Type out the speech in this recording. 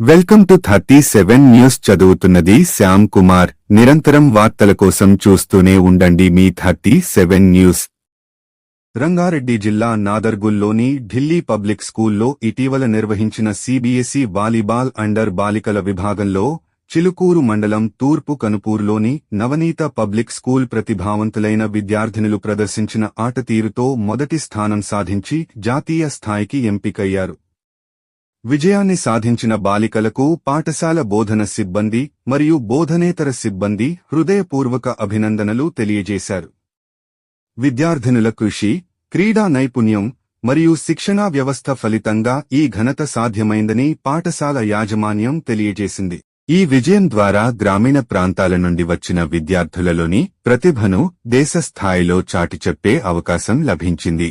Welcome to thirty seven news చదువుతున్నది శ్యామ్ కుమార్. నిరంతరం వార్తల కోసం చూస్తూనే ఉండండి మీ థర్టీ సెవెన్ న్యూస్. రంగారెడ్డి జిల్లా నాదర్గుల్లోని ఢిల్లీ పబ్లిక్ స్కూల్లో ఇటీవల నిర్వహించిన సిబిఎస్ఈ వాలీబాల్ అండర్ బాలికల విభాగంలో చిలుకూరు మండలం తూర్పు కనుపూర్లోని నవనీత పబ్లిక్ స్కూల్ ప్రతిభావంతులైన విద్యార్థినులు ప్రదర్శించిన ఆటతీరుతో మొదటి స్థానం సాధించి జాతీయ స్థాయికి ఎంపికయ్యారు. విజయాన్ని సాధించిన బాలికలకు పాఠశాల బోధన సిబ్బంది మరియు బోధనేతర సిబ్బంది హృదయపూర్వక అభినందనలు తెలియజేశారు. విద్యార్థినుల కృషి క్రీడా నైపుణ్యం మరియు శిక్షణా వ్యవస్థ ఫలితంగా ఈ ఘనత సాధ్యమైందని పాఠశాల యాజమాన్యం తెలియజేసింది. ఈ విజయం ద్వారా గ్రామీణ ప్రాంతాల నుండి వచ్చిన విద్యార్థులలోని ప్రతిభను దేశస్థాయిలో చాటిచెప్పే అవకాశం లభించింది.